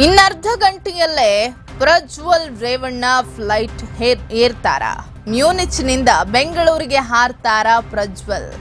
ಇನ್ನರ್ಧ ಗಂಟೆಯಲ್ಲೇ ಪ್ರಜ್ವಲ್ ರೇವಣ್ಣ ಫ್ಲೈಟ್ ಹೇರ್ ಏರ್ತಾರ. ಮ್ಯೂನಿಚ್ನಿಂದ ಬೆಂಗಳೂರಿಗೆ ಹಾರ್ತಾರ ಪ್ರಜ್ವಲ್.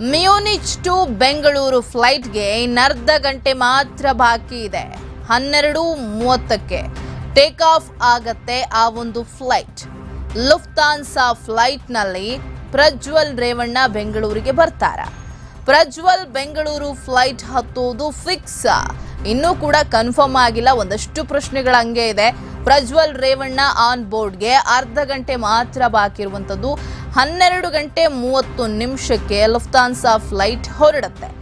ಮ್ಯೂನಿಚ್ ಟು ಬೆಂಗಳೂರು ಫ್ಲೈಟ್ಗೆ ಇನ್ನರ್ಧ ಗಂಟೆ ಮಾತ್ರ ಬಾಕಿ ಇದೆ. ಹನ್ನೆರಡು ಮೂವತ್ತಕ್ಕೆ ಟೇಕ್ ಆಫ್ ಆಗತ್ತೆ ಆ ಒಂದು ಫ್ಲೈಟ್. ಲುಫ್ತಾನ್ಸಾ ಫ್ಲೈಟ್ನಲ್ಲಿ ಪ್ರಜ್ವಲ್ ರೇವಣ್ಣ ಬೆಂಗಳೂರಿಗೆ ಬರ್ತಾರ. ಪ್ರಜ್ವಲ್ ಬೆಂಗಳೂರು ಫ್ಲೈಟ್ ಹತ್ತುವುದು ಫಿಕ್ಸ್. ಇನ್ನೂ ಕೂಡ ಕನ್ಫರ್ಮ್ ಆಗಿಲ್ಲ. ಒಂದಷ್ಟು ಪ್ರಶ್ನೆಗಳು ಹಂಗೆ ಇದೆ. ಪ್ರಜ್ವಲ್ ರೇವಣ್ಣ ಆನ್ ಬೋರ್ಡ್ಗೆ ಅರ್ಧ ಗಂಟೆ ಮಾತ್ರ ಬಾಕಿ ಇರುವಂಥದ್ದು ಹನ್ನೆರಡು ಗಂಟೆ ಮೂವತ್ತು ನಿಮಿಷಕ್ಕೆ ಲುಫ್ತಾನ್ಸಾ ಫ್ಲೈಟ್ ಹೊರಡುತ್ತೆ.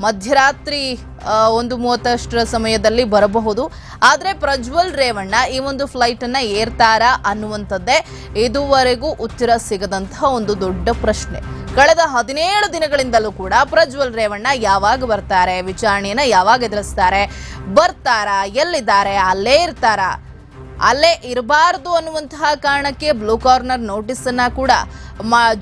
ಮಧ್ಯರಾತ್ರಿ ಒಂದು ಮೂವತ್ತಷ್ಟರ ಸಮಯದಲ್ಲಿ ಬರಬಹುದು. ಆದರೆ ಪ್ರಜ್ವಲ್ ರೇವಣ್ಣ ಈ ಒಂದು ಫ್ಲೈಟನ್ನು ಏರ್ತಾರಾ ಅನ್ನುವಂಥದ್ದೇ ಇದುವರೆಗೂ ಉತ್ತರ ಸಿಗದಂತಹ ಒಂದು ದೊಡ್ಡ ಪ್ರಶ್ನೆ. ಕಳೆದ ಹದಿನೇಳು ದಿನಗಳಿಂದಲೂ ಕೂಡ ಪ್ರಜ್ವಲ್ ರೇವಣ್ಣ ಯಾವಾಗ ಬರ್ತಾರೆ, ವಿಚಾರಣೆಯನ್ನು ಯಾವಾಗ ಎದುರಿಸ್ತಾರೆ, ಬರ್ತಾರಾ, ಎಲ್ಲಿದ್ದಾರೆ, ಅಲ್ಲೇ ಇರ್ತಾರಾ? ಅಲ್ಲೇ ಇರಬಾರದು ಅನ್ನುವಂತಹ ಕಾರಣಕ್ಕೆ ಬ್ಲೂ ಕಾರ್ನರ್ ನೋಟಿಸ್ ಅನ್ನ ಕೂಡ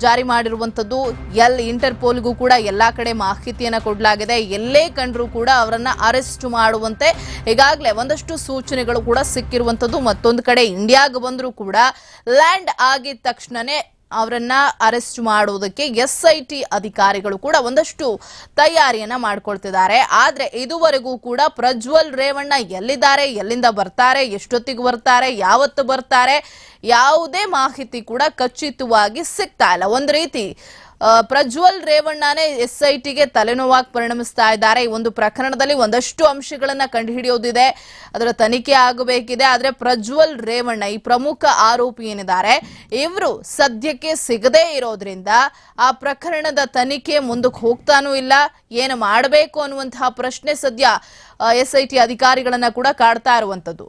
ಜಾರಿ ಮಾಡಿರುವಂಥದ್ದು. ಎಲ್ ಇಂಟರ್ಪೋಲ್ಗೂ ಕೂಡ ಎಲ್ಲಾ ಕಡೆ ಮಾಹಿತಿಯನ್ನ ಕೊಡಲಾಗಿದೆ. ಎಲ್ಲೇ ಕಂಡರೂ ಕೂಡ ಅವರನ್ನ ಅರೆಸ್ಟ್ ಮಾಡುವಂತೆ ಈಗಾಗಲೇ ಒಂದಷ್ಟು ಸೂಚನೆಗಳು ಕೂಡ ಸಿಕ್ಕಿರುವಂಥದ್ದು. ಮತ್ತೊಂದು ಕಡೆ ಇಂಡಿಯಾಗೆ ಬಂದರೂ ಕೂಡ ಲ್ಯಾಂಡ್ ಆಗಿದ ತಕ್ಷಣನೇ ಅವರನ್ನ ಅರೆಸ್ಟ್ ಮಾಡುವುದಕ್ಕೆ ಎಸ್ ಟಿ ಅಧಿಕಾರಿಗಳು ಕೂಡ ಒಂದಷ್ಟು ತಯಾರಿಯನ್ನ ಮಾಡ್ಕೊಳ್ತಿದ್ದಾರೆ. ಆದ್ರೆ ಇದುವರೆಗೂ ಕೂಡ ಪ್ರಜ್ವಲ್ ರೇವಣ್ಣ ಎಲ್ಲಿದ್ದಾರೆ, ಎಲ್ಲಿಂದ ಬರ್ತಾರೆ, ಎಷ್ಟೊತ್ತಿಗೆ ಬರ್ತಾರೆ, ಯಾವತ್ತು ಬರ್ತಾರೆ, ಯಾವುದೇ ಮಾಹಿತಿ ಕೂಡ ಖಚಿತವಾಗಿ ಸಿಗ್ತಾ ಇಲ್ಲ. ಒಂದು ರೀತಿ ಪ್ರಜ್ವಲ್ ರೇವಣ್ಣನೇ ಎಸ್ಐಟಿಗೆ ತಲೆನೋವಾಗಿ ಪರಿಣಮಿಸ್ತಾ ಇದ್ದಾರೆ. ಈ ಒಂದು ಪ್ರಕರಣದಲ್ಲಿ ಒಂದಷ್ಟು ಅಂಶಗಳನ್ನ ಕಂಡುಹಿಡಿಯೋದಿದೆ. ಅದರ ತನಿಖೆ ಆಗಬೇಕಿದೆ. ಆದರೆ ಪ್ರಜ್ವಲ್ ರೇವಣ್ಣ ಈ ಪ್ರಮುಖ ಆರೋಪಿ ಏನಿದ್ದಾರೆ, ಇವರು ಸದ್ಯಕ್ಕೆ ಸಿಗದೇ ಇರೋದ್ರಿಂದ ಆ ಪ್ರಕರಣದ ತನಿಖೆ ಮುಂದಕ್ಕೆ ಹೋಗ್ತಾನೂ ಇಲ್ಲ. ಏನು ಮಾಡಬೇಕು ಅನ್ನುವಂತಹ ಪ್ರಶ್ನೆ ಸದ್ಯ ಎಸ್ಐಟಿ ಅಧಿಕಾರಿಗಳನ್ನ ಕೂಡ ಕಾಡ್ತಾ ಇರುವಂತದ್ದು